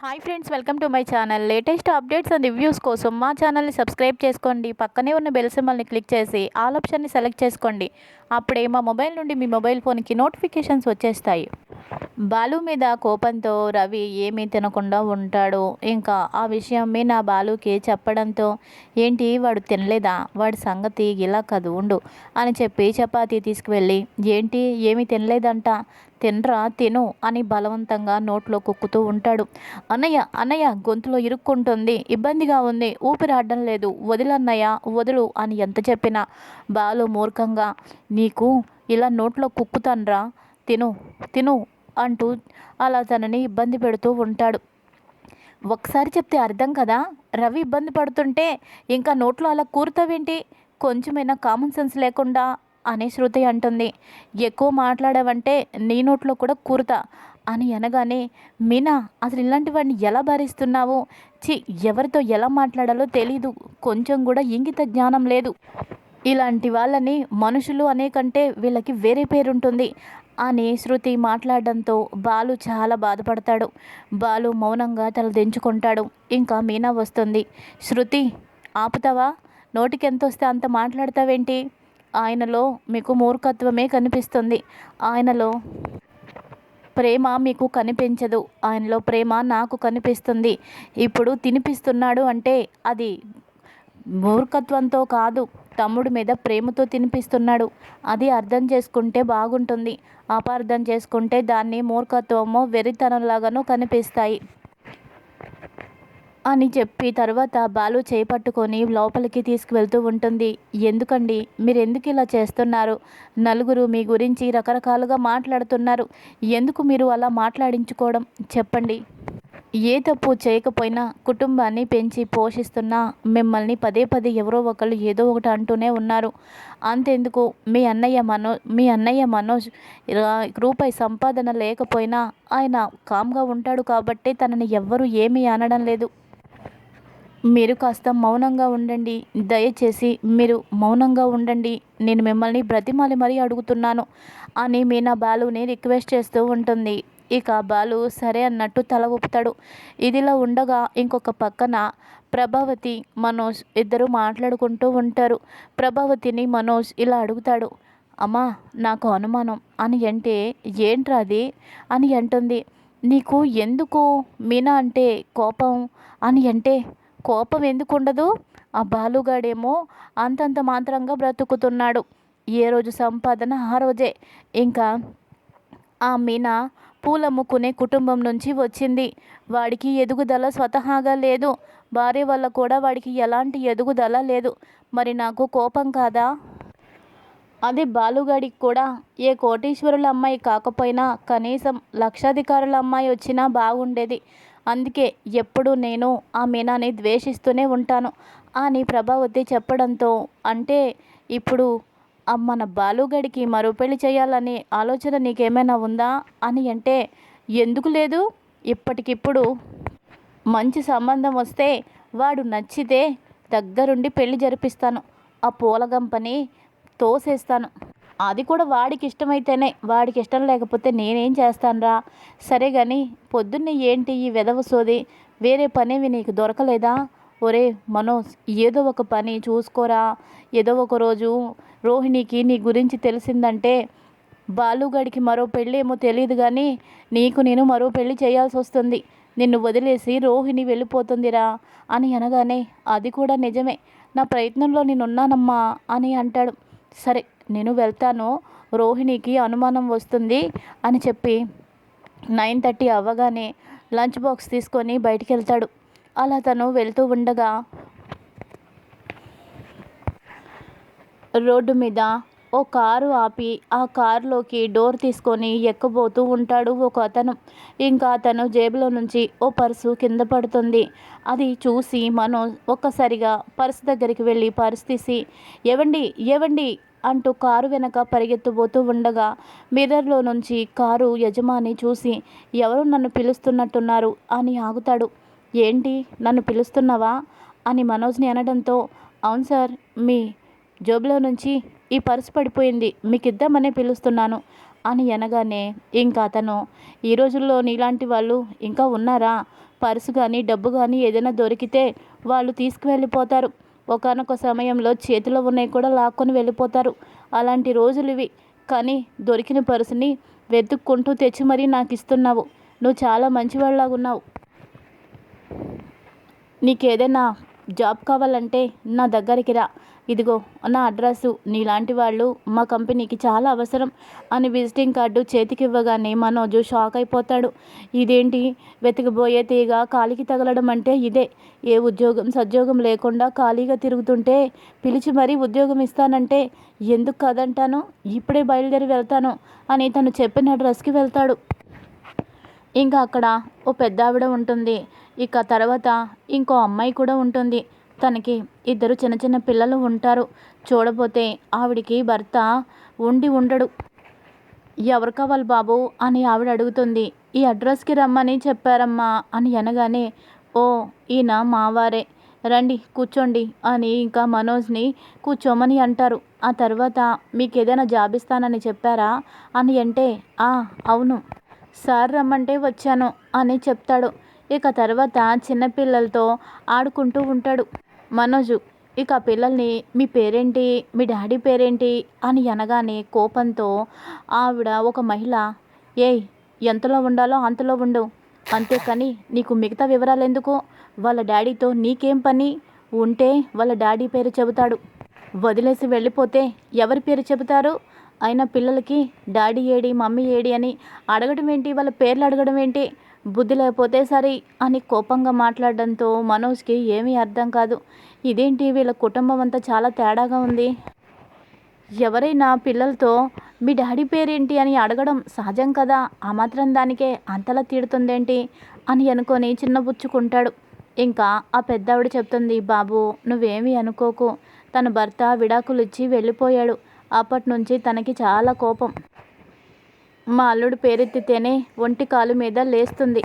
Hi friends welcome to my channel latest updates and reviews కోసం మా ఛానల్ని subscribe చేసుకోండి. పక్కనే ఉన్న బెల్ సింబల్ని క్లిక్ చేసి ఆల్ ఆప్షన్ని సెలెక్ట్ చేసుకోండి. అప్పుడే మా మొబైల్ నుండి మీ మొబైల్ ఫోన్కి నోటిఫికేషన్స్ వచ్చేస్తాయి. బాలు మీద కోపంతో రవి ఏమీ తినకుండా ఉంటాడు. ఇంకా ఆ విషయం మీ నా బాలుకి చెప్పడంతో ఏంటి వాడు తినలేదా? వాడి సంగతి ఇలా కదు ఉండు అని చెప్పి చపాతీ తీసుకువెళ్ళి ఏంటి? ఏమీ తినలేదంట? తినరా? తిను అని బలవంతంగా నోట్లో కుక్కుతూ ఉంటాడు. అన్నయ్య అన్నయ్య గొంతులో ఇరుక్కుంటుంది. ఇబ్బందిగా ఉంది. ఊపిరాడడం లేదు. వదిలన్నయ్య వదులు అని ఎంత చెప్పినా బాలు మూర్ఖంగా నీకు ఇలా నోట్లో కుక్కుతాన్రా. తిను తిను అంటూ అలా తనని ఇబ్బంది పెడుతూ ఉంటాడు. ఒకసారి చెప్తే అర్థం కదా? రవి ఇబ్బంది పడుతుంటే ఇంకా నోట్లో అలా కూరుతావేంటి? కొంచెమైనా కామన్ సెన్స్ లేకుండా అని శృతి అంటుంది. ఎక్కువ మాట్లాడావంటే నీ నోట్లో కూడా కూరుతా అని అనగానే మీనా అసలు ఇలాంటి వాడిని ఎలా భరిస్తున్నావు? చి ఎవరితో ఎలా మాట్లాడాలో తెలీదు. కొంచెం కూడా ఇంగిత జ్ఞానం లేదు. ఇలాంటి వాళ్ళని మనుషులు అనే కంటే వీళ్ళకి వేరే పేరుంటుంది. అని శృతి మాట్లాడడంతో బాలు చాలా బాధపడతాడు. బాలు మౌనంగా తల దించుకుంటాడు. ఇంకా మీనా వస్తుంది. శృతి ఆపుతావా? నోటికి ఎంత వస్తే అంత మాట్లాడతావేంటి? ఆయనలో మీకు మూర్ఖత్వమే కనిపిస్తుంది. ఆయనలో ప్రేమ మీకు కనిపించదు. ఆయనలో ప్రేమ నాకు కనిపిస్తుంది. ఇప్పుడు తినిపిస్తున్నాడు అంటే అది మూర్ఖత్వంతో కాదు. తమ్ముడు మీద ప్రేమతో తినిపిస్తున్నాడు. అది అర్థం చేసుకుంటే బాగుంటుంది. అపార్థం చేసుకుంటే దాన్ని మూర్ఖత్వమో వెరితనంలాగానో కనిపిస్తాయి. అని చెప్పి తర్వాత బాలు చేపట్టుకొని లోపలికి తీసుకువెళ్తూ ఉంటుంది. ఎందుకండి? మీరు ఎందుకు ఇలా చేస్తున్నారు? నలుగురు మీ గురించి రకరకాలుగా మాట్లాడుతున్నారు. ఎందుకు మీరు అలా మాట్లాడించుకోవడం? చెప్పండి. ఏ తప్పు చేయకపోయినా కుటుంబాన్ని పెంచి పోషిస్తున్న మిమ్మల్ని పదే పదే ఎవరో ఒకళ్ళు ఏదో ఒకటి అంటూనే ఉన్నారు. అంతెందుకు? మీ అన్నయ్య మనో మీ అన్నయ్య మనోజ్ రూపాయి సంపాదన లేకపోయినా ఆయన కామ్గా ఉంటాడు కాబట్టి తనని ఎవ్వరూ ఏమీ అనడం లేదు. మీరు కాస్త మౌనంగా ఉండండి. దయచేసి మీరు మౌనంగా ఉండండి. నేను మిమ్మల్ని బ్రతిమాలి మరీ అడుగుతున్నాను అని మీనా బాలుని రిక్వెస్ట్ చేస్తూ ఉంటుంది. ఇక బాలు సరే అన్నట్టు తల ఊపుతాడు. ఇదిలా ఉండగా ఇంకొక పక్కన ప్రభావతి మనోజ్ ఇద్దరు మాట్లాడుకుంటూ ఉంటారు. ప్రభావతిని మనోజ్ ఇలా అడుగుతాడు అమ్మా నాకు అనుమానం అని అంటే ఏంట్రా అది అని అంటుంది నీకు ఎందుకు? మీనా అంటే కోపం అని అంటే కోపం ఎందుకు ఉండదు? ఆ బాలుగాడేమో అంతంత మాత్రంగా బ్రతుకుతున్నాడు. ఏ రోజు సంపాదన ఆ రోజే. ఇంకా ఆ మీనా పూలమ్ముకునే కుటుంబం నుంచి వచ్చింది. వాడికి ఎదుగుదల స్వతహాగా లేదు. భార్య వల్ల కూడా వాడికి ఎలాంటి ఎదుగుదల లేదు. మరి నాకు కోపం కాదా? అది బాలుగాడికి కూడా. ఏ కోటీశ్వరుల అమ్మాయి కాకపోయినా కనీసం లక్షాధికారుల అమ్మాయి వచ్చినా బాగుండేది. అందుకే ఎప్పుడు నేను ఆ మీనాని ద్వేషిస్తూనే ఉంటాను. అని ప్రభావతి చెప్పడంతో అంటే ఇప్పుడు మన బాలుగడికి మరో పెళ్ళి చేయాలని ఆలోచన నీకేమైనా ఉందా అని అంటే ఎందుకు లేదు? ఇప్పటికిప్పుడు మంచి సంబంధం వస్తే వాడు నచ్చితే దగ్గరుండి పెళ్ళి జరిపిస్తాను. ఆ పూలగంపని తోసేస్తాను. అది కూడా వాడికి ఇష్టమైతేనే వాడికి ఇష్టం లేకపోతే నేనేం చేస్తానురా? సరే కానీ పొద్దున్నే ఏంటి ఈ వెదవ సోది? వేరే పనేవి నీకు దొరకలేదా? ఒరే మనోజ్ ఏదో ఒక పని చూసుకోరా. ఏదో ఒక రోజు రోహిణికి నీ గురించి తెలిసిందంటే బాలుగడికి మరో పెళ్ళి ఏమో తెలియదు కానీ నీకు నేను మరో పెళ్ళి చేయాల్సి వస్తుంది నిన్ను వదిలేసి రోహిణి వెళ్ళిపోతుందిరా అని అనగానే అది కూడా నిజమే. నా ప్రయత్నంలో నేనున్నానమ్మా అని అంటాడు. సరే నేను వెళ్తాను. రోహిణికి అనుమానం వస్తుంది అని చెప్పి నైన్ థర్టీ అవ్వగానే లంచ్ బాక్స్ తీసుకొని బయటికి వెళ్తాడు అలా తను వెళ్తూ ఉండగా రోడ్డు మీద ఓ కారు ఆపి ఆ కారులోకి డోర్ తీసుకొని ఎక్కబోతూ ఉంటాడు ఒక అతను. ఇంకా అతను జేబులో నుంచి ఓ పర్సు కింద పడుతుంది. అది చూసి మనం ఒక్కసారిగా పర్సు దగ్గరికి వెళ్ళి పర్సు తీసి ఎవండి ఎవండి అంటూ కారు వెనక పరిగెత్తుబోతూ ఉండగా మిర్రర్లో నుంచి కారు యజమాని చూసి ఎవరు నన్ను పిలుస్తున్నట్టున్నారు అని ఆగుతాడు. ఏంటి? నన్ను పిలుస్తున్నావా? అని మనోజ్ని అనడంతో అవును సార్ మీ జోబులో నుంచి ఈ పర్సు పడిపోయింది మీకు ఇద్దామనే పిలుస్తున్నాను అని అనగానే ఇంకా అతను ఈ రోజుల్లో నీలాంటి వాళ్ళు ఇంకా ఉన్నారా? పర్సు కానీ డబ్బు కానీ ఏదైనా దొరికితే వాళ్ళు తీసుకువెళ్ళిపోతారు. ఒకనొక సమయంలో చేతిలో ఉన్నాయి కూడా లాక్కొని వెళ్ళిపోతారు. అలాంటి రోజులు ఇవి. కానీ దొరికిన పర్సుని వెతుక్కుంటూ తెచ్చి మరీ నాకు ఇస్తున్నావు నువ్వు చాలా మంచివాళ్ళలాగా ఉన్నావు నీకేదైనా జాబ్ కావాలంటే నా దగ్గరికి రా. ఇదిగో నా అడ్రస్సు. నీలాంటి వాళ్ళు మా కంపెనీకి చాలా అవసరం. అని విజిటింగ్ కార్డు చేతికి ఇవ్వగానే మనోజు షాక్ అయిపోతాడు. ఇదేంటి? వెతికిపోయే తీగ కాలికి తగలడం అంటే ఇదే. ఏ ఉద్యోగం సద్యోగం లేకుండా ఖాళీగా తిరుగుతుంటే పిలిచి మరీ ఉద్యోగం ఇస్తానంటే ఎందుకు కాదంటాను? ఇప్పుడే బయలుదేరి వెళ్తాను అని తను చెప్పిన అడ్రస్కి వెళ్తాడు. ఇంకా అక్కడ ఓ పెద్ద ఆవిడ ఉంటుంది. ఇక తర్వాత ఇంకో అమ్మాయి కూడా ఉంటుంది. తనకి ఇద్దరు చిన్న చిన్న పిల్లలు ఉంటారు. చూడపోతే ఆవిడికి భర్త ఉండి ఉండడు. ఎవరు కావాలి బాబు? అని ఆవిడ అడుగుతుంది. ఈ అడ్రస్కి రమ్మని చెప్పారమ్మా అని అనగానే ఓ ఈయన మావారే. రండి కూర్చోండి అని ఇంకా మనోజ్ని కూర్చోమని అంటారు. ఆ తర్వాత మీకు ఏదైనా జాబ్ ఇస్తానని చెప్పారా? అని అంటే ఆ అవును. సార్ రమ్మంటే వచ్చాను అని చెప్తాడు. ఇక తర్వాత చిన్నపిల్లలతో ఆడుకుంటూ ఉంటాడు. మనోజు ఇక పిల్లల్ని మీ పేరేంటి? మీ డాడీ పేరేంటి? అని అనగానే కోపంతో ఆవిడ ఒక మహిళ ఏయ్ ఎంతలో ఉండాలో అంతలో ఉండు. అంతేకాని నీకు మిగతా వివరాలు ఎందుకు? వాళ్ళ డాడీతో నీకేం పని? ఉంటే వాళ్ళ డాడీ పేరు చెబుతాడు. వదిలేసి వెళ్ళిపోతే ఎవరి పేరు చెబుతారు? అయినా పిల్లలకి డాడీ ఏడి మమ్మీ ఏడి అని అడగడం ఏంటి? వాళ్ళ పేర్లు అడగడం ఏంటి? బుద్ధి లేకపోతే సరే అని కోపంగా మాట్లాడడంతో మనోజ్కి ఏమీ అర్థం కాదు. ఇదేంటి వీళ్ళ కుటుంబం అంతా చాలా తేడాగా ఉంది? ఎవరైనా పిల్లలతో మీ డాడీ పేరేంటి అని అడగడం సహజం కదా? ఆ మాత్రం దానికే అంతలా తీడుతుందేంటి అని అనుకొని చిన్నబుచ్చుకుంటాడు ఇంకా ఆ పెద్దావిడ చెప్తుంది బాబు నువ్వేమీ అనుకోకు. తన భర్త విడాకులు ఇచ్చి వెళ్ళిపోయాడు. అప్పటి నుంచి తనకి చాలా కోపం. మా అల్లుడు పేరెత్తితేనే ఒంటి కాలు మీద లేస్తుంది.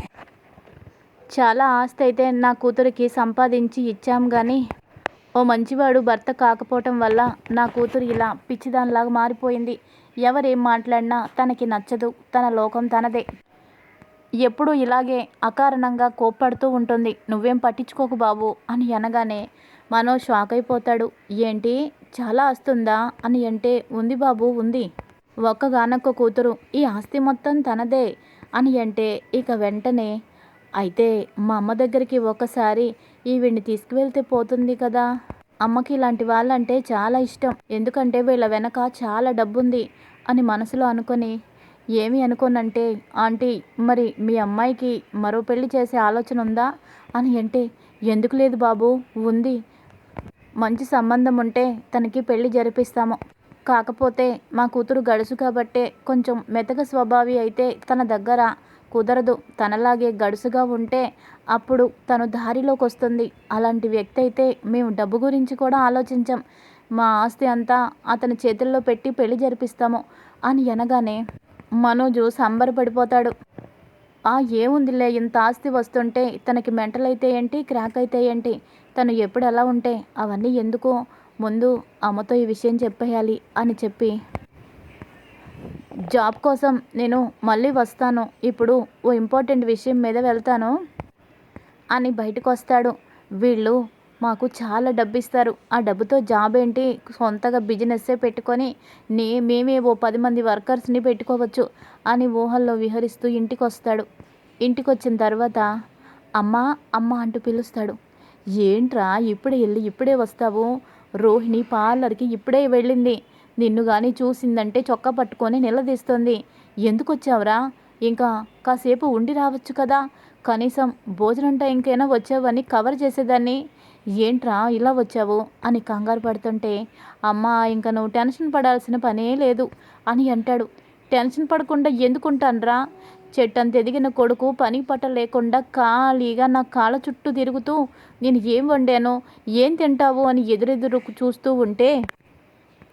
చాలా ఆస్తి అయితే నా కూతురికి సంపాదించి ఇచ్చాం కానీ ఓ మంచివాడు భర్త కాకపోవటం వల్ల నా కూతురు ఇలా పిచ్చిదానిలాగా మారిపోయింది. ఎవరేం మాట్లాడినా తనకి నచ్చదు. తన లోకం తనదే. ఎప్పుడూ ఇలాగే అకారణంగా కోప్పడుతూ ఉంటుంది. నువ్వేం పట్టించుకోకు బాబు అని అనగానే మనో షాక్ అయిపోతాడు ఏంటి? చాలా వస్తుందా అని అంటే ఉంది బాబు ఉంది. ఒక్కగానొక్క కూతురు ఈ ఆస్తి మొత్తం తనదే అని అంటే ఇక వెంటనే అయితే మా అమ్మ దగ్గరికి ఒకసారి ఈవిడ్ని తీసుకువెళ్తే పోతుంది కదా? అమ్మకి ఇలాంటి వాళ్ళంటే చాలా ఇష్టం. ఎందుకంటే వీళ్ళ వెనక చాలా డబ్బుంది అని మనసులో అనుకొని ఏమి అనుకోనంటే ఆంటీ మరి మీ అమ్మాయికి మరో పెళ్ళి చేసే ఆలోచన ఉందా? అని అంటే ఎందుకు లేదు బాబు ఉంది. మంచి సంబంధం ఉంటే తనకి పెళ్ళి జరిపిస్తాము. కాకపోతే మా కూతురు గడుసు కాబట్టే కొంచెం మెతక స్వభావి అయితే తన దగ్గర కుదరదు. తనలాగే గడుసుగా ఉంటే అప్పుడు తను దారిలోకి వస్తుంది అలాంటి వ్యక్తి అయితే మేము డబ్బు గురించి కూడా ఆలోచించాం. మా ఆస్తి అంతా అతని చేతుల్లో పెట్టి పెళ్ళి జరిపిస్తాము అని అనగానే మనోజు సంబరపడిపోతాడు. ఆ ఏముందిలే ఇంత ఆస్తి వస్తుంటే తనకి మెంటల్ అయితే ఏంటి క్రాక్ అయితే ఏంటి తను ఎప్పుడు ఎలా ఉంటే అవన్నీ ఎందుకు ముందు అమ్మతో ఈ విషయం చెప్పేయాలి అని చెప్పి జాబ్ కోసం నేను మళ్ళీ వస్తాను. ఇప్పుడు ఓ ఇంపార్టెంట్ విషయం మీద వెళ్తాను అని బయటకు వస్తాడు వీళ్ళు మాకు చాలా డబ్బు ఇస్తారు ఆ డబ్బుతో జాబ్ ఏంటి? సొంతగా బిజినెస్సే పెట్టుకొని నే మేమే ఓ పది మంది వర్కర్స్ని పెట్టుకోవచ్చు అని ఊహల్లో విహరిస్తూ ఇంటికి వస్తాడు ఇంటికి వచ్చిన తర్వాత అమ్మ అమ్మ అంటూ పిలుస్తాడు. ఏంట్రా ఇప్పుడే వెళ్ళి ఇప్పుడే వస్తావు? రోహిణి పార్లర్కి ఇప్పుడే వెళ్ళింది. నిన్ను కానీ చూసిందంటే చొక్కా పట్టుకొని నిలదీస్తుంది. ఎందుకు వచ్చావురా ఇంకా కాసేపు ఉండి రావచ్చు కదా. కనీసం భోజనం టైంకైనా వచ్చావని కవర్ చేసేదాన్ని. ఏంట్రా ఇలా వచ్చావు? అని కంగారు పడుతుంటే అమ్మ ఇంకా నువ్వు టెన్షన్ పడాల్సిన పనే లేదు అని అంటాడు. టెన్షన్ పడకుండా ఎందుకుంటానరా? చెట్టంత ఎదిగిన కొడుకు పని పట్ట లేకుండా ఖాళీగా నా కాళ్ళ చుట్టూ తిరుగుతూ నేను ఏం వండానో ఏం తింటావు అని ఎదురెదురు చూస్తూ ఉంటే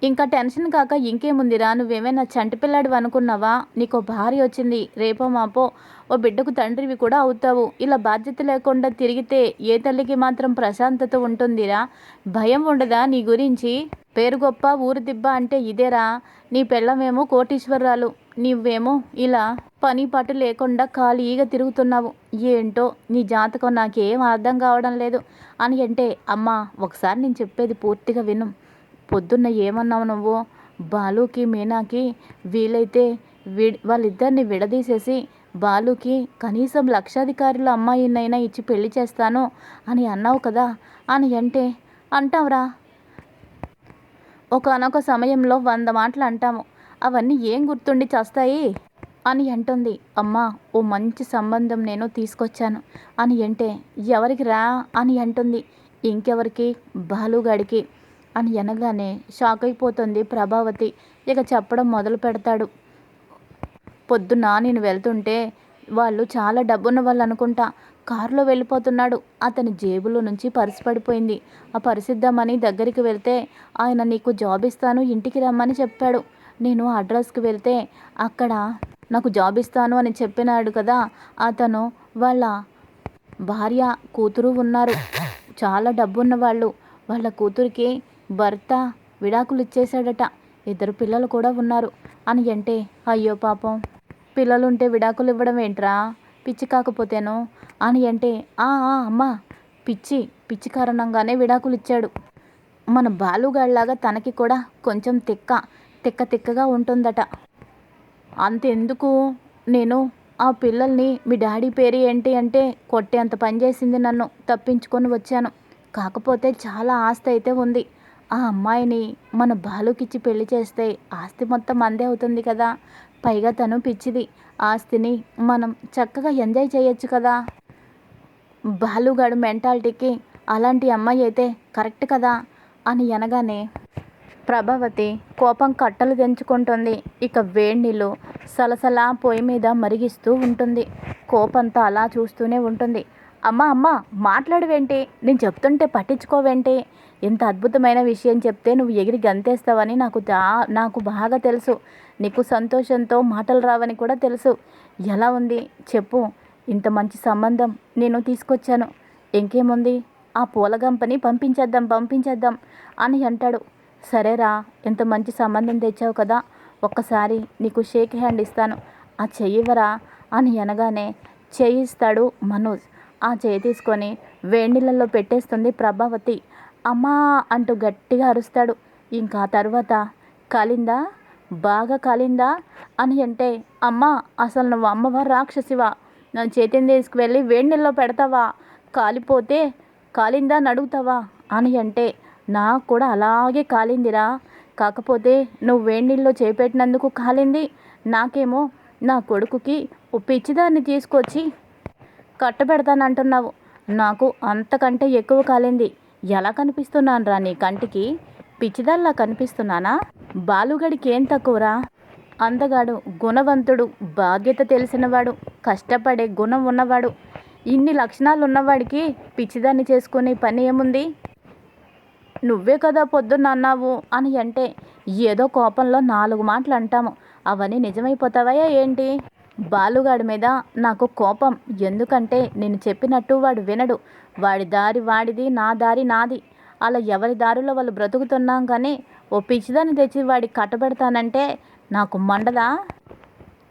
ఇంకా టెన్షన్ కాక ఇంకేముందిరా నువ్వేమైనా చంటిపిల్లాడు అనుకున్నావా? నీకు భార్య వచ్చింది రేపో మాపో ఓ బిడ్డకు తండ్రివి కూడా అవుతావు. ఇలా బాధ్యత లేకుండా తిరిగితే ఏ తల్లికి మాత్రం ప్రశాంతత ఉంటుందిరా? భయం ఉండదా నీ గురించి? పేరు గొప్ప ఊరు దిబ్బ అంటే ఇదేరా నీ పెళ్ళమేమో కోటీశ్వరరాలు. నువ్వేమో ఇలా పని పాటు లేకుండా ఖాళీగా తిరుగుతున్నావు. ఏంటో నీ జాతకం నాకేం అర్థం కావడం లేదు. అని అంటే అమ్మ ఒకసారి నేను చెప్పేది పూర్తిగా విను. పొద్దున్న ఏమన్నావు నువ్వు? బాలుకి మీనాకి వీలైతే వి వాళ్ళిద్దరిని విడదీసేసి బాలుకి కనీసం లక్షాధికారుల అమ్మాయినైనా ఇచ్చి పెళ్ళి చేస్తాను అని అన్నావు కదా? అని అంటే అంటావురా. ఒకనొక సమయంలో వంద మాటలు అంటాము. అవన్నీ ఏం గుర్తుండి చేస్తాయి? అని అంటుంది. అమ్మా ఓ మంచి సంబంధం నేను తీసుకొచ్చాను. అని అంటే ఎవరికి రా? అని అంటుంది. ఇంకెవరికి? బాలుగాడికి. అని అనగానే షాక్ అయిపోతుంది ప్రభావతి. ఇక చెప్పడం మొదలు పెడతాడు. పొద్దున్న నేను వెళ్తుంటే వాళ్ళు చాలా డబ్బున్న వాళ్ళు అనుకుంటా. కారులో వెళ్ళిపోతున్నాడు. అతని జేబులో నుంచి పర్సు పడిపోయింది. ఆ పరిసిద్దామని దగ్గరికి వెళ్తే ఆయన నీకు జాబ్ ఇస్తాను ఇంటికి రమ్మని చెప్పాడు. నేను అడ్రస్కి వెళ్తే అక్కడ నాకు జాబ్ ఇస్తాను అని చెప్పినాడు కదా అతను వాళ్ళ భార్య కూతురు ఉన్నారు. చాలా డబ్బున్న వాళ్ళు. వాళ్ళ కూతురికి భర్త విడాకులు ఇచ్చేశాడట. ఇద్దరు పిల్లలు కూడా ఉన్నారు. అని అంటే అయ్యో పాపం. పిల్లలుంటే విడాకులు ఇవ్వడం ఏంట్రా? పిచ్చి కాకపోతేను? అని అంటే ఆ ఆ, అమ్మా పిచ్చి పిచ్చి కారణంగానే విడాకులు ఇచ్చాడు. మన బాలుగాడిలాగా తనకి కూడా కొంచెం తిక్క. తిక్క తిక్కగా ఉంటుందట. అంతెందుకు? నేను ఆ పిల్లల్ని మీ డాడీ పేరు ఏంటి అంటే కొట్టేంత పని చేసింది నన్ను తప్పించుకొని వచ్చాను. కాకపోతే చాలా ఆస్తి అయితే ఉంది. ఆ అమ్మాయిని మన బాలుకిచ్చి పెళ్ళి చేస్తే ఆస్తి మొత్తం అందే అవుతుంది కదా. పైగా తను పిచ్చిది. ఆస్తిని మనం చక్కగా ఎంజాయ్ చేయొచ్చు కదా. బాలుగాడు మెంటాలిటీకి అలాంటి అమ్మాయి అయితే కరెక్ట్ కదా అని అనగానే ప్రభావతి కోపం కట్టలు తెంచుకుంటుంది. ఇక వేడినీళ్ళు సలసలా పొయ్యి మీద మరిగిస్తూ ఉంటుంది. కోపంతో అలా చూస్తూనే ఉంటుంది. అమ్మా అమ్మ మాట్లాడవేంటి? నేను చెప్తుంటే పట్టించుకోవేంటి? ఇంత అద్భుతమైన విషయం చెప్తే నువ్వు ఎగిరి గంతేస్తావని నాకు నాకు బాగా తెలుసు. నీకు సంతోషంతో మాటలు రావని కూడా తెలుసు. ఎలా ఉంది? చెప్పు. ఇంత మంచి సంబంధం నేను తీసుకొచ్చాను. ఇంకేముంది? ఆ పూలగంపని పంపించేద్దాం పంపించేద్దాం అని అంటాడు. సరేరా ఎంత మంచి సంబంధం తెచ్చావు కదా ఒక్కసారి నీకు షేక్ హ్యాండ్ ఇస్తాను. ఆ చెయ్యివరా అని అనగానే చేయిస్తాడు మనోజ్. ఆ చేయి తీసుకొని వేడినీళ్ళల్లో పెట్టేస్తుంది ప్రభావతి. అమ్మా అంటూ గట్టిగా అరుస్తాడు. ఇంకా తర్వాత కాలిందా? బాగా కాలిందా? అని అంటే అమ్మా అసలు నువ్వు అమ్మవారు రాక్షసివా? నా చేతిని తీసుకువెళ్ళి వేడినీళ్ళలో పెడతావా? కాలిపోతే కాలిందా అని అడుగుతావా? అని అంటే నాకు కూడా అలాగే కాలిందిరా. కాకపోతే నువ్వు వేడినీళ్ళలో చేపెట్టినందుకు కాలింది? నాకేమో నా కొడుకుకి ఓ పిచ్చిదాన్ని తీసుకొచ్చి కట్టబెడతానంటున్నావు. నాకు అంతకంటే ఎక్కువ కాలింది. ఎలా కనిపిస్తున్నాను రా నీ కంటికి? పిచ్చిదల్లా కనిపిస్తున్నానా? బాలుగడికి ఏం తక్కువరా? అందగాడు గుణవంతుడు బాధ్యత తెలిసినవాడు కష్టపడే గుణం ఉన్నవాడు. ఇన్ని లక్షణాలు ఉన్నవాడికి పిచ్చిదాన్ని చేసుకునే పని ఏముంది? నువ్వే కదా పొద్దున్న అన్నావు అని అంటే ఏదో కోపంలో నాలుగు మాటలు అంటాము. అవన్నీ నిజమైపోతావయ్యా ఏంటి? బాలుగాడి మీద నాకు కోపం. ఎందుకంటే నేను చెప్పినట్టు వాడు వినడు. వాడి దారి వాడిది నా దారి నాది. అలా ఎవరి దారిలో వాళ్ళు బ్రతుకుతున్నాం కానీ ఓ పిచ్చిదాన్ని తెచ్చి వాడికి కట్టబెడతానంటే నాకు మండదా?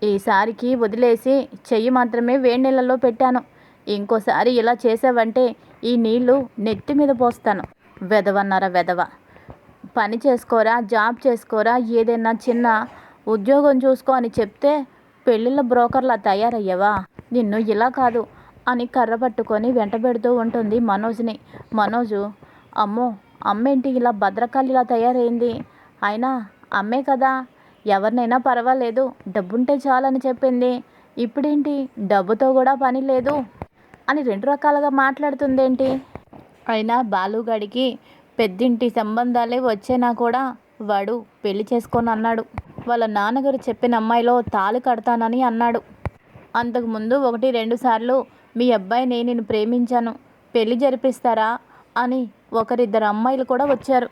ఈసారికి వదిలేసి చెయ్యి మాత్రమే వేడి నీళ్ళలో పెట్టాను. ఇంకోసారి ఇలా చేసావంటే ఈ నీళ్ళు నెత్తి మీద పోస్తాను. వెదవన్నారా వెదవ పని చేసుకోరా జాబ్ చేసుకోరా ఏదైనా చిన్న ఉద్యోగం చూసుకో అని చెప్తే పెళ్ళిళ్ళ బ్రోకర్లా తయారయ్యావా? నిన్ను ఇలా కాదు అని కర్ర పట్టుకొని వెంటబెడుతూ ఉంటుంది మనోజ్ని. మనోజు అమ్మో అమ్మేంటి ఇలా భద్రకాళిలా తయారైంది? అయినా అమ్మే కదా ఎవరినైనా పర్వాలేదు డబ్బుంటే చాలని చెప్పింది. ఇప్పుడేంటి డబ్బుతో కూడా పని లేదు అని రెండు రకాలుగా మాట్లాడుతుందేంటి? అయినా బాలుగాడికి పెద్దింటి సంబంధాలే వచ్చేనా కూడా? వాడు పెళ్ళి చేసుకొని అన్నాడు. వాళ్ళ నాన్నగారు చెప్పిన అమ్మాయిలో తాళి కడతానని అన్నాడు. అంతకుముందు ఒకటి రెండు సార్లు మీ అబ్బాయిని నేను ప్రేమించాను. పెళ్ళి జరిపిస్తారా? అని ఒకరిద్దరు అమ్మాయిలు కూడా వచ్చారు.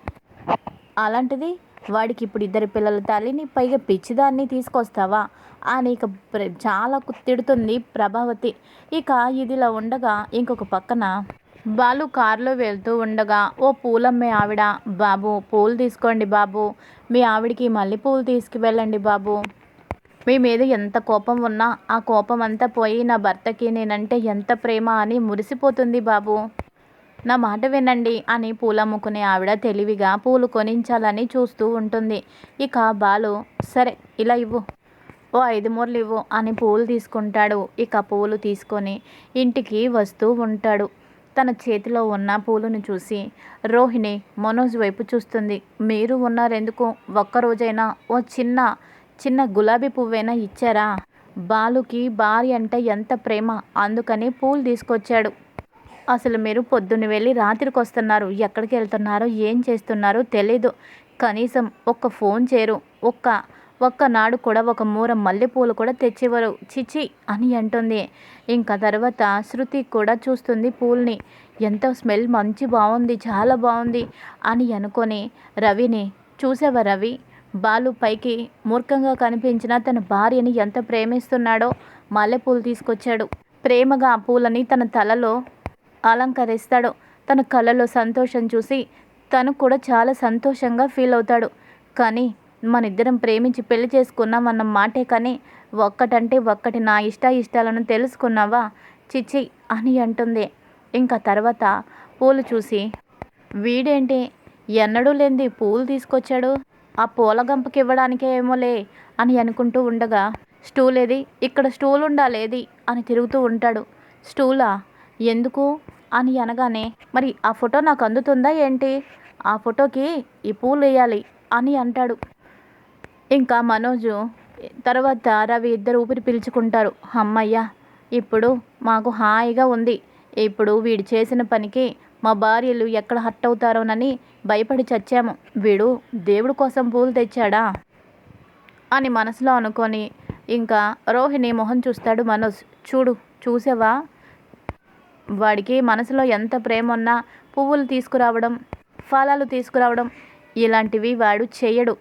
అలాంటిది వాడికి ఇప్పుడు ఇద్దరు పిల్లల తల్లిని పైగా పిచ్చిదాన్ని తీసుకొస్తావా? అని ఇక ప్ర- చాలా కుత్తిడుతుంది ప్రభావతి. ఇక ఇదిలా ఉండగా ఇంకొక పక్కన బాలు కారులో వెళ్తూ ఉండగా ఓ పూలమ్మే ఆవిడ బాబు పూలు తీసుకోండి బాబు. మీ ఆవిడికి మళ్ళీ పూలు తీసుకువెళ్ళండి బాబు. మీ మీద ఎంత కోపం ఉన్నా ఆ కోపం అంతా పోయి నా భర్తకి నేనంటే ఎంత ప్రేమ అని మురిసిపోతుంది బాబు. నా మాట వినండి అని పూలమ్ముకునే ఆవిడ తెలివిగా పూలు కొనించాలని చూస్తూ ఉంటుంది. ఇక బాలు సరే ఇలా ఇవ్వు. ఓ ఐదు మూరలు ఇవ్వు అని పూలు తీసుకుంటాడు. ఇక పూలు తీసుకొని ఇంటికి వస్తూ ఉంటాడు. తన చేతిలో ఉన్న పూలను చూసి రోహిణి మనోజ్ వైపు చూస్తుంది. మీరు ఉన్నారెందుకు? ఒక్కరోజైనా ఓ చిన్న చిన్న గులాబీ పువ్వైనా ఇచ్చారా? బాలుకి భార్య అంటే ఎంత ప్రేమ? అందుకని పూలు తీసుకొచ్చాడు. అసలు మీరు పొద్దున్న వెళ్ళి రాత్రికి వస్తున్నారు ఎక్కడికి వెళ్తున్నారో ఏం చేస్తున్నారో తెలీదు. కనీసం ఒక్క ఫోన్ చేయరు. ఒక్క ఒక్కనాడు కూడా ఒక మూర మల్లెపూలు కూడా తెచ్చేవారు చిచి అని అంటుంది. ఇంకా తర్వాత శృతి కూడా చూస్తుంది పూల్ని. ఎంత స్మెల్ మంచి బాగుంది చాలా బాగుంది అని అనుకొని రవిని చూసావా రవి? బాలు పైకి మూర్ఖంగా కనిపించిన తన భార్యని ఎంత ప్రేమిస్తున్నాడో మల్లెపూలు తీసుకొచ్చాడు. ప్రేమగా ఆ పూలని తన తలలో అలంకరిస్తాడు. తన కళ్ళలో సంతోషం చూసి తను కూడా చాలా సంతోషంగా ఫీల్ అవుతాడు. కానీ మన ఇద్దరం ప్రేమించి పెళ్ళి చేసుకున్నాం అన్న మాటే కానీ ఒక్కటంటే ఒక్కటి నా ఇష్ట ఇష్టాలను తెలుసుకున్నావా? చిచ్చి అని అంటుంది. ఇంకా తర్వాత పూలు చూసి వీడేంటి? ఎన్నడూ లేనిది పూలు తీసుకొచ్చాడు? ఆ పూల గంపకి ఇవ్వడానికే ఏమోలే అని అనుకుంటూ ఉండగా స్టూల్ ఏది ఇక్కడ స్టూల్ ఉండాలేది అని తిరుగుతూ ఉంటాడు. స్టూలా? ఎందుకు? అని అనగానే మరి ఆ ఫోటో నాకు అందుతుందా ఏంటి? ఆ ఫోటోకి ఈ పూలు వేయాలి అని అంటాడు. ఇంకా మనోజు తర్వాత రవి ఇద్దరు ఊపిరి పీల్చుకుంటారు. అమ్మయ్య ఇప్పుడు మాకు హాయిగా ఉంది. ఇప్పుడు వీడు చేసిన పనికి మా భార్యలు ఎక్కడ హట్ అవుతారోనని భయపడి చచ్చాము. వీడు దేవుడి కోసం పూలు తెచ్చాడా? అని మనసులో అనుకొని ఇంకా రోహిణి మొహం చూస్తాడు మనోజ్. చూడు చూసావా? వాడికి మనసులో ఎంత ప్రేమ ఉన్నా పువ్వులు తీసుకురావడం ఫలాలు తీసుకురావడం ఇలాంటివి వాడు చేయడు.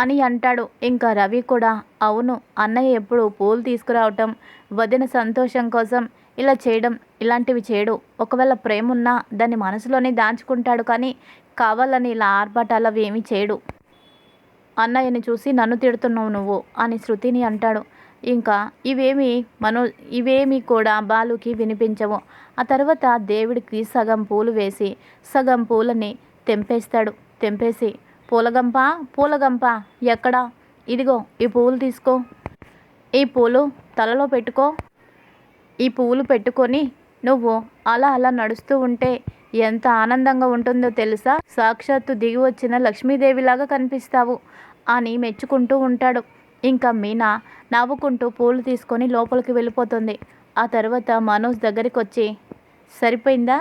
అని అంటాడు. ఇంకా రవి కూడా అవును అన్నయ్య ఎప్పుడు పూలు తీసుకురావటం వదిన సంతోషం కోసం ఇలా చేయడం ఇలాంటివి చేయడు. ఒకవేళ ప్రేమ ఉన్నా దాన్ని మనసులోనే దాచుకుంటాడు కానీ కావాలని ఇలా ఆర్భాటాలు అవి ఏమీ చేయడు. అన్నయ్యని చూసి నన్ను తిడుతున్నావు నువ్వు అని శృతిని అంటాడు. ఇంకా ఇవేమి మనో ఇవేమి కూడా బాలుకి వినిపించవు. ఆ తర్వాత దేవుడికి సగం పూలు వేసి సగం పూలని తెంపేస్తాడు. తెంపేసి పూలగంప పూలగంప ఎక్కడా? ఇదిగో ఈ పువ్వులు తీసుకో. ఈ పూలు తలలో పెట్టుకో. ఈ పువ్వులు పెట్టుకొని నువ్వు అలా అలా నడుస్తూ ఉంటే ఎంత ఆనందంగా ఉంటుందో తెలుసా? సాక్షాత్తు దిగి వచ్చిన లక్ష్మీదేవిలాగా కనిపిస్తావు అని మెచ్చుకుంటూ ఉంటాడు. ఇంకా మీనా నవ్వుకుంటూ పూలు తీసుకొని లోపలికి వెళ్ళిపోతుంది. ఆ తర్వాత మనోజ్ దగ్గరికి వచ్చి సరిపోయిందా?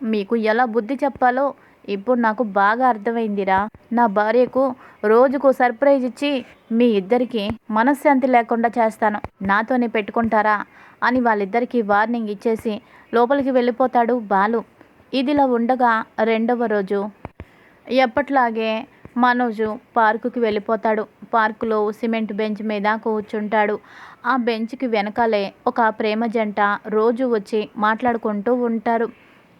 మీకు ఎలా బుద్ధి చెప్పాలో ఇప్పుడు నాకు బాగా అర్థమైందిరా. నా భార్యకు రోజుకు సర్ప్రైజ్ ఇచ్చి మీ ఇద్దరికి మనశ్శాంతి లేకుండా చేస్తాను. నాతోనే పెట్టుకుంటారా అని వాళ్ళిద్దరికీ వార్నింగ్ ఇచ్చేసి లోపలికి వెళ్ళిపోతాడు బాలు. ఇదిలా ఉండగా రెండవ రోజు ఎప్పట్లాగే మనోజు పార్కుకి వెళ్ళిపోతాడు. పార్కులో సిమెంట్ బెంచ్ మీద కూర్చుంటాడు. ఆ బెంచ్కి వెనకాలే ఒక ప్రేమ జంట రోజు వచ్చి మాట్లాడుకుంటూ ఉంటారు.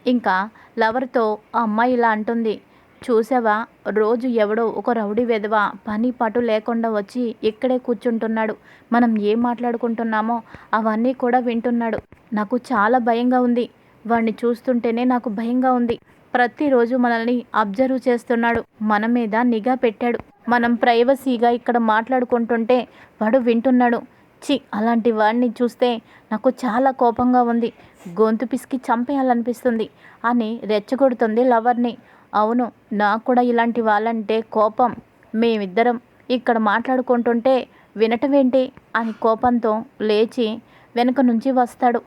ఇంకా లవర్తో ఆ అమ్మాయి ఇలా అంటుంది చూసావా రోజు ఎవడో ఒక రౌడీ వెధవ పని పటు లేకుండా వచ్చి ఇక్కడే కూర్చుంటున్నాడు. మనం ఏం మాట్లాడుకుంటున్నామో అవన్నీ కూడా వింటున్నాడు. నాకు చాలా భయంగా ఉంది. వాడిని చూస్తుంటేనే నాకు భయంగా ఉంది. ప్రతిరోజు మనల్ని అబ్జర్వ్ చేస్తున్నాడు. మన మీద నిఘా పెట్టాడు. మనం ప్రైవసీగా ఇక్కడ మాట్లాడుకుంటుంటే వాడు వింటున్నాడు. చి అలాంటి వాడిని చూస్తే నాకు చాలా కోపంగా ఉంది. గొంతు పిసికి చంపేయాలనిపిస్తుంది. అని రెచ్చగొడుతుంది లవర్ని. అవును నాకు కూడా ఇలాంటి వాళ్ళంటే కోపం. మేమిద్దరం ఇక్కడ మాట్లాడుకుంటుంటే వినటమేంటి? అని కోపంతో లేచి వెనుక నుంచి వస్తాడు.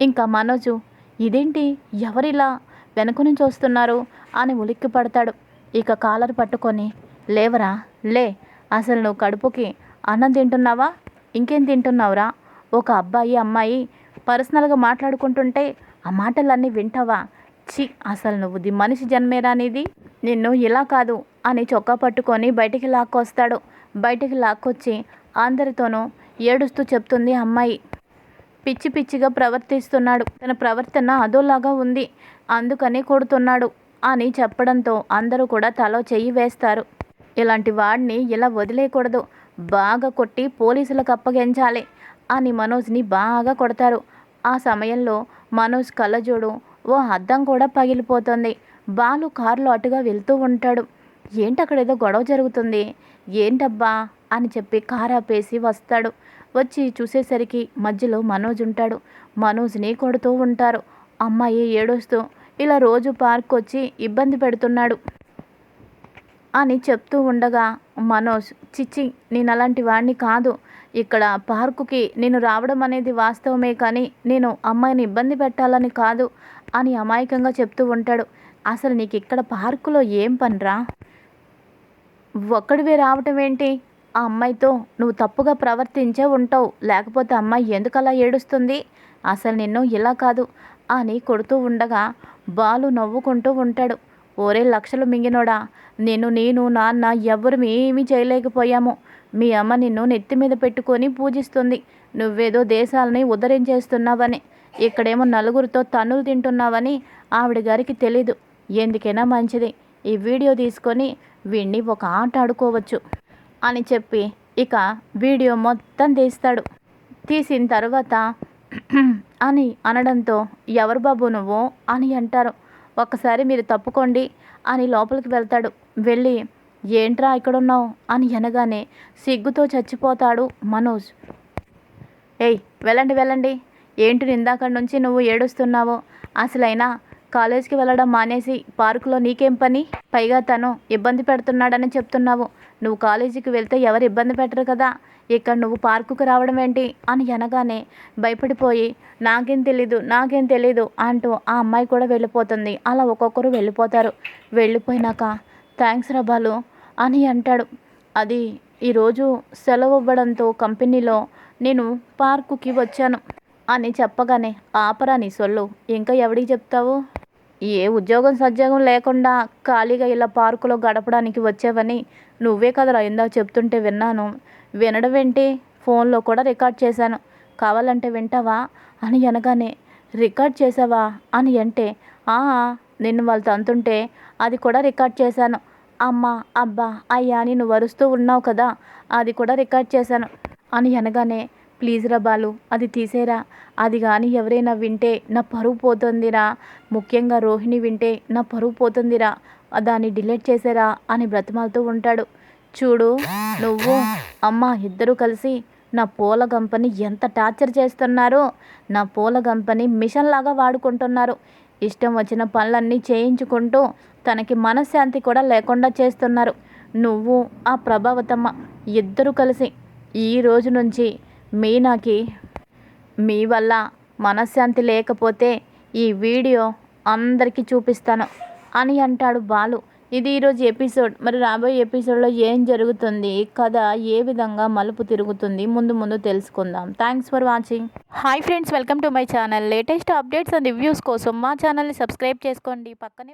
ఇంకా మనోజు ఇదేంటి? ఎవరిలా? వెనుక నుంచి వస్తున్నారు? అని ఉలిక్కి పడతాడు. ఇక కాలర్ పట్టుకొని లేవరా? లే అసలు నువ్వు కడుపుకి అన్నం తింటున్నావా? ఇంకేం తింటున్నావురా? ఒక అబ్బాయి అమ్మాయి పర్సనల్గా మాట్లాడుకుంటుంటే ఆ మాటలన్నీ వింటావా? చి అసలు నువ్వు ది మనిషి జన్మేరా అనేది నిన్ను ఇలా కాదు అని చొక్కా పట్టుకొని బయటికి లాక్కొస్తాడు. బయటికి లాక్కొచ్చి అందరితోనూ ఏడుస్తూ చెప్తుంది అమ్మాయి. పిచ్చి పిచ్చిగా ప్రవర్తిస్తున్నాడు. తన ప్రవర్తన అదోలాగా ఉంది. అందుకని కొడుతున్నాడు అని చెప్పడంతో అందరూ కూడా తలో చెయ్యి వేస్తారు. ఇలాంటి వాడిని ఇలా వదిలేయకూడదు. బాగా కొట్టి పోలీసులకు అప్పగించాలి అని మనోజ్ని బాగా కొడతారు. ఆ సమయంలో మనోజ్ కళ్ళజోడు ఓ అద్దం కూడా పగిలిపోతుంది. బాలు కారులో అటుగా వెళ్తూ ఉంటాడు. ఏంటి అక్కడ ఏదో గొడవ జరుగుతుంది? ఏంటబ్బా? అని చెప్పి కారు ఆపేసి వస్తాడు. వచ్చి చూసేసరికి మధ్యలో మనోజ్ ఉంటాడు. మనోజ్ని కొడుతూ ఉంటారు. అమ్మాయి ఏడుస్తూ ఇలా రోజు పార్క్ వచ్చి ఇబ్బంది పెడుతున్నాడు. అని చెప్తూ ఉండగా మనోజ్ చిచ్చి నేను అలాంటి వాడిని కాదు. ఇక్కడ పార్కుకి నేను రావడం అనేది వాస్తవమే కానీ నేను అమ్మాయిని ఇబ్బంది పెట్టాలని కాదు అని అమాయకంగా చెప్తూ ఉంటాడు. అసలు నీకు ఇక్కడ పార్కులో ఏం పనిరా? ఒక్కడివే రావటం ఏంటి? ఆ అమ్మాయితో నువ్వు తప్పుగా ప్రవర్తించే ఉంటావు. లేకపోతే అమ్మాయి ఎందుకు అలా ఏడుస్తుంది? అసలు నిన్ను ఇలా కాదు అని కొడుతూ ఉండగా బాలు నవ్వుకుంటూ ఉంటాడు. ఓరే లక్షలు మింగినోడా? నేను నేను నాన్న ఎవ్వరు ఏమీ చేయలేకపోయాము. మీ అమ్మ నిన్ను నెత్తి మీద పెట్టుకొని పూజిస్తుంది. నువ్వేదో దేశాలని ఉద్ధరించేస్తున్నావని ఇక్కడేమో నలుగురితో తన్నులు తింటున్నావని ఆవిడ గారికి తెలీదు. ఎందుకైనా మంచిది. ఈ వీడియో తీసుకొని వీణ్ణి ఒక ఆట ఆడుకోవచ్చు అని చెప్పి ఇక వీడియో మొత్తం తీస్తాడు. తీసిన తర్వాత అని అనడంతో ఎవరు బాబు నువ్వు? అని అంటారు. ఒక్కసారి మీరు తప్పుకోండి అని లోపలికి వెళ్తాడు. వెళ్ళి ఏంట్రా ఇక్కడున్నావు? అని అనగానే సిగ్గుతో చచ్చిపోతాడు మనోజ్. ఏయ్ వెళ్ళండి వెళ్ళండి. ఏంటి ఇందాక నుంచి నువ్వు ఏడుస్తున్నావు? అసలైనా కాలేజ్కి వెళ్ళడం మానేసి పార్కులో నీకేం పని? పైగా తను ఇబ్బంది పెడుతున్నాడని చెప్తున్నావు. నువ్వు కాలేజీకి వెళ్తే ఎవరు ఇబ్బంది పెట్టరు కదా? ఇక్కడ నువ్వు పార్కుకు రావడం ఏంటి? అని అనగానే భయపడిపోయి నాకేం తెలీదు నాకేం తెలీదు అంటూ ఆ అమ్మాయి కూడా వెళ్ళిపోతుంది. అలా ఒక్కొక్కరు వెళ్ళిపోతారు. వెళ్ళిపోయినాక థ్యాంక్స్ రబాలు అని అంటాడు. అది ఈరోజు సెలవు ఇవ్వడంతో కంపెనీలో నేను పార్కుకి వచ్చాను అని చెప్పగానే ఆపరా నీ సొల్లు ఇంకా ఎవడికి చెప్తావు? ఏ ఉద్యోగం సద్యోగం లేకుండా ఖాళీగా ఇలా పార్కులో గడపడానికి వచ్చావని నువ్వే కదరా ఇందాక చెప్తుంటే విన్నాను. వినడం ఏంటి? ఫోన్లో కూడా రికార్డ్ చేశాను. కావాలంటే వింటావా? అని అనగానే రికార్డ్ చేసావా అని అంటే "ఆ, నిన్ను వాళ్ళు తంతుంటే అది కూడా రికార్డ్ చేశాను. అమ్మ అబ్బా అయ్యా అని నువ్వు వరుస్తూ ఉన్నావు కదా అది కూడా రికార్డ్ చేశాను. అని అనగానే ప్లీజ్ రా బాలు అది తీసేరా. అది కానీ ఎవరైనా వింటే నా పరువు పోతుందిరా. ముఖ్యంగా రోహిణి వింటే నా పరువు పోతుందిరా. దాన్ని డిలీట్ చేసేరా అని బ్రతిమాలుతూ ఉంటాడు. చూడు నువ్వు అమ్మ ఇద్దరూ కలిసి నా పూల గంపని ఎంత టార్చర్ చేస్తున్నారో. నా పూల గంపని మిషన్ లాగా వాడుకుంటున్నారు. ఇష్టం వచ్చిన పనులన్నీ చేయించుకుంటూ తనకి మనశ్శాంతి కూడా లేకుండా చేస్తున్నారు. నువ్వు ఆ ప్రభావతమ్మ ఇద్దరు కలిసి ఈ రోజు నుంచి మీనాకి మీ వల్ల మనశ్శాంతి లేకపోతే ఈ వీడియో అందరికీ చూపిస్తాను అని అంటాడు బాలు. ఇది ఈరోజు ఎపిసోడ్. మరి రాబోయే ఎపిసోడ్లో ఏం జరుగుతుంది? కథ ఏ విధంగా మలుపు తిరుగుతుంది? ముందు ముందు తెలుసుకుందాం. Thanks for watching hi friends welcome to my channel latest updates and reviews కోసం మా ఛానల్ని సబ్స్క్రైబ్ చేసుకోండి. పక్కనే